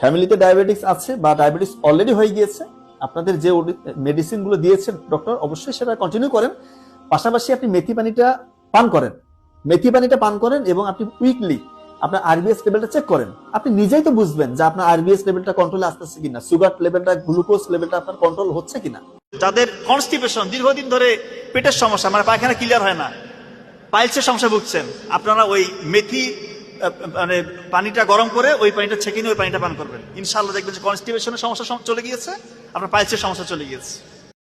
ফ্যামিলিতে ডায়াবেটিস আছে বা ডায়াবেটিস অলরেডি হয়ে গিয়েছে, আপনাদের যে মেডিসিনগুলো দিয়েছেন ডক্টর অবশ্যই সেটা কন্টিনিউ করেন। পাশাপাশি আপনি মেথি পানিটা পান করেন। মেথি পানিটা পান করেন এবং আপনি উইকলি আপনার আরবিএস লেভেলটা চেক করেন। আপনি নিজেই তো বুঝবেন যে আপনার আরবিএস লেভেলটা কন্ট্রোলে আসতেছে কিনা সুগার লেভেলটা গ্লুকোজ লেভেলটা আপনার কন্ট্রোল হচ্ছে কিনা। যাদের কনস্টিপেশন দীর্ঘদিন ধরে পেটের সমস্যা মানে পায়খানা ক্লিয়ার হয় না, পাইলসের সমস্যা ভুগছেন, আপনারা ওই মেথি মানে পানিটা গরম করে ওই পানিটা ছেঁকে নিয়ে ওই পানিটা পান করবেন। ইনশাল্লাহ দেখবেন যে কনস্টিপেশনের সমস্যা চলে গিয়েছে, আপনার পাইলসের সমস্যা চলে গিয়েছে।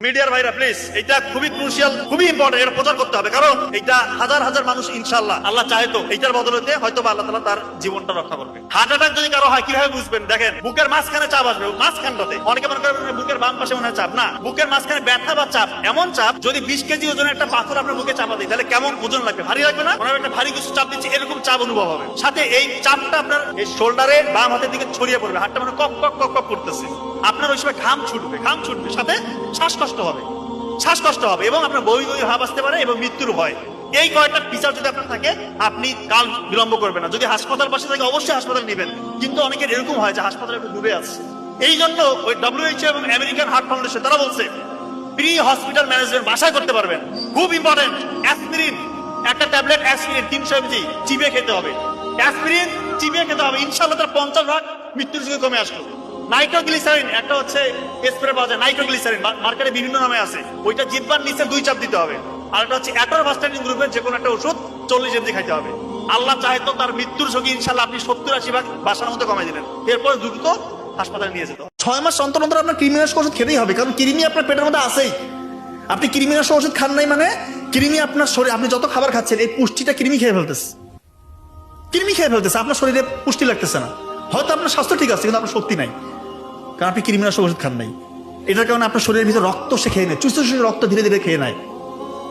মিডিয়ার ভাইরা প্লিজ এটা খুবই ক্রুশিয়াল খুবই ইম্পর্টেন্ট এটা প্রচার করতে হবে। কারণ এটা হাজার হাজার মানুষ, ইনশাআল্লাহ, আল্লাহ চাহে তো, এইটার বদলতে হয়তো আল্লাহ তাআলা তার জীবনটা রক্ষা করবে। হার্ট অ্যাটাক যদি কারও হয়, কীভাবে বুঝবেন? দেখেন, বুকের মাঝখানে চাপ আসবে, মাঝখানটাতে। অনেকে মনে করেন বুকের বাম পাশে মনে চাপ। না, বুকের মাঝখানে ব্যথা বা চাপ, এমন চাপ, যদি বিশ কেজি ওজনের একটা পাথর আপনার বুকে চাপা দিই তাহলে কেমন ওজন লাগবে? ভারী লাগবে না? মনে একটা ভারী কিছু চাপ দিচ্ছে, এরকম চাপ অনুভব হবে। সাথে এই চাপটা আপনার এই শোল্ডারে বাম হাতের দিকে ছড়িয়ে পড়বে, হাতটা মানে কক কক কক কক করতেছে। আপনার ওই সময় ঘাম ছুটবে ঘাম ছুটবে। সাথে শ্বাসকষ্ট হবে। শ্বাসকষ্ট হবে এবং আপনার বই বই ভাব আসতে পারে এবং মৃত্যুর ভয়। এই কয়টা ফিচার যদি আপনার থাকে, আপনি কাল বিলম্ব করবেন না। যদি হাসপাতাল পাশে থাকে, অবশ্যই হাসপাতাল নেবেন। কিন্তু অনেকের এরকম হয় যে হাসপাতালে একটু ডুবে আছে। এই জন্য ওই ডব্লিউএইচও এবং আমেরিকান হার্ট ফাউন্ডেশন তারা বলছে প্রি হসপিটাল ম্যানেজমেন্ট বাসায় করতে পারবেন। খুব ইম্পর্টেন্ট অ্যাসপিরিন একটা ট্যাবলেট অ্যাসপিরিন তিনশো এমজি চিবিয়ে খেতে হবে। অ্যাসপিরিন চিবিয়ে খেতে হবে। ইনশাল্লাহ তার পঞ্চাশ ভাগ মৃত্যুর সঙ্গে কমে আসলো নাইট্রোগ্লিসারিন, একটা হচ্ছে স্প্রে পাওয়া যায়, নাইট্রোগ্লিসারিন মার্কেটে বিভিন্ন নামে আছে। ওইটা জিব্বার নিচে দুই চাপ দিতে হবে। আর একটা হচ্ছে অ্যাটোরভাস্টাইন গ্রুপের যে কোনো একটা ওষুধ চল্লিশ এমজি খাইতে হবে। আল্লাহ চাহে তো তার মৃত্যুর ঝুঁকি ইনশাল্লাহ আপনি সত্তর আশি ভাগ বাসার মধ্যে কমে দিলেন এরপর দ্রুত হাসপাতালে নিয়ে যেত ছয় মাস অন্তর অন্তর আপনার কৃমিনাশক ওষুধ খেতেই হবে, কারণ কৃমি আপনার পেটের মধ্যে আছেই। আপনি কৃমিনাশক ওষুধ খান নাই মানে কৃমি আপনার শরীর আপনি যত খাবার খাচ্ছেন, এই পুষ্টিটা কৃমি খেয়ে ফেলতেছে। কৃমি খেয়ে ফেলতেছে, আপনার শরীরে পুষ্টি লাগতেছে না। হয়তো আপনার স্বাস্থ্য ঠিক আছে, কিন্তু আপনার শক্তি নাই। কারণ আপনি কৃমিনাশক ওষুধ খান নাই। এটার কারণে আপনার শরীরের ভিতরে রক্ত সে খেয়ে নেয়, চুস্ত চুষ্ট রক্ত ধীরে ধীরে খেয়ে নেয়।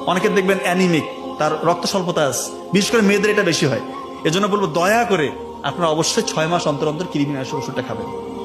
অনেকে দেখবেন অ্যানিমিক, তার রক্ত স্বল্পতা আছে। বিশেষ করে মেয়েদের এটা বেশি হয়। এজন্য বলব দয়া করে আপনারা অবশ্যই ছয় মাস অন্তর অন্তর কৃমিনাশক ওষুধটা খাবেন।